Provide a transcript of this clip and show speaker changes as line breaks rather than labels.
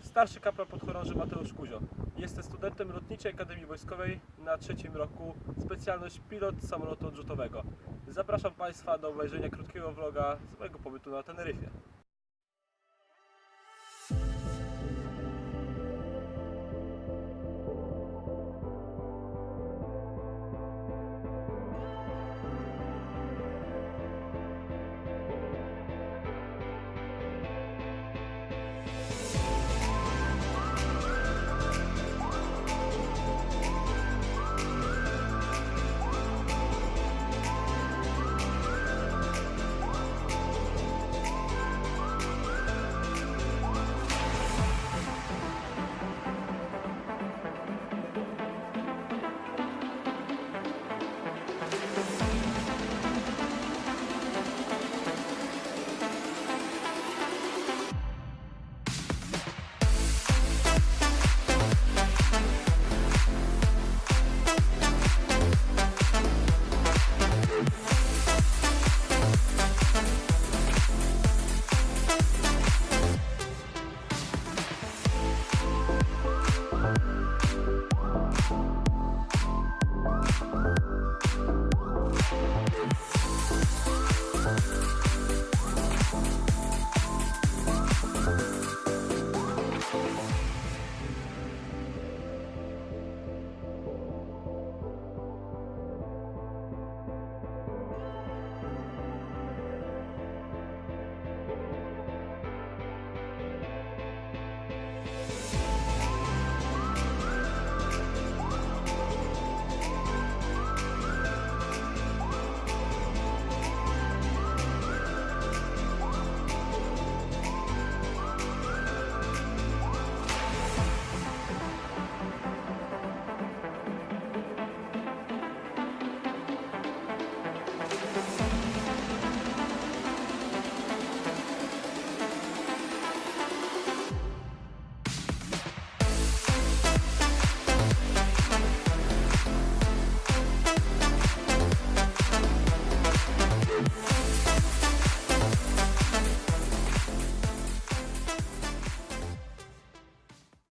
Starszy kapral podchorąży Mateusz Kuzio. Jestem studentem Lotniczej Akademii Wojskowej na trzecim roku, specjalność pilot samolotu odrzutowego. Zapraszam Państwa do obejrzenia krótkiego vloga z mojego pobytu na Teneryfie.